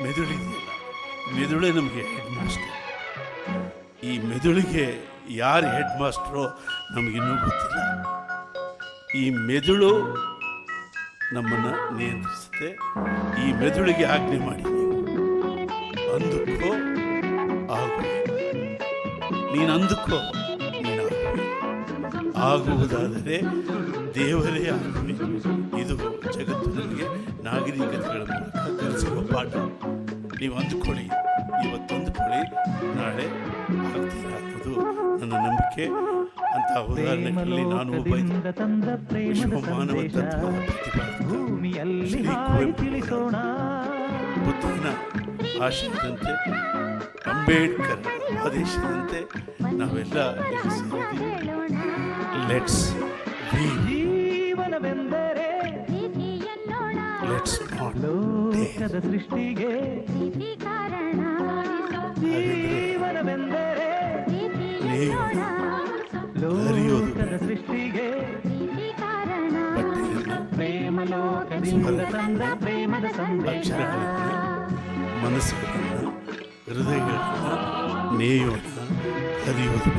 ಮೆದುಳಿದೆಯಲ್ಲ ಮೆದುಳೇ ನಮಗೆ head master ಈ ಮೆದುಳಿಗೆ ಯಾರು ಹೆಡ್ ಮಾಸ್ಟ್ರೋ ನಮಗಿನ್ನೂ ಗೊತ್ತಿಲ್ಲ. ಈ ಮೆದುಳು ನಮ್ಮನ್ನು ನಿಯಂತ್ರಿಸುತ್ತೆ. ಈ ಮೆದುಳಿಗೆ ಆಜ್ಞೆ ಮಾಡಿ ಅಂದುಕೋ, ಆಗುವೆ. ನೀನು ಅಂದುಕೋ, ನೀನು ಆಗುವುದಾದರೆ ದೇವರೇ ಆಗುವೆ. ಇದು ಜಗತ್ತು ನಮಗೆ ನಾಗರಿಕತೆಗಳ ಮೂಲಕ. ಪಾಠ ನೀವು ಅಂದುಕೊಳ್ಳಿ ಇವತ್ತು ಕೋಳಿ ನಾಳೆ ಆಗ್ತೀರಾ ಅನ್ನೋದು ನನ್ನ ನಂಬಿಕೆ. ಅಂತ ಉದಾಹರಣೆಗಳಲ್ಲಿ ನಾನು ಒಬ್ಬ. ವಿಶ್ವ ಮಾನವ ಬುದ್ಧನ ಆಶಯದಂತೆ ಅಂಬೇಡ್ಕರ್ ಆದೇಶದಂತೆ ನಾವೆಲ್ಲ ಲೆಟ್ಸ್ ಜೀವನವೆಂದರೆ ಇಟ್ಸ್ ನಾಟ್ ಲೋಕದ ಸೃಷ್ಟಿಗೆ ಕಾರಣ ಜೀವನವೆಂದರೆ ಲೋಕದ ಸೃಷ್ಟಿಗೆ ಪ್ರೇಮ ಲೋಕದಿಂದ ತಂದ ಪ್ರೇಮದ ಸಂದೇಶ ಮನಸ್ಸುಗಳಿಂದ ಹೃದಯಗಳಿಂದ ನೇಯೋಣ ಹರಿಯೋದು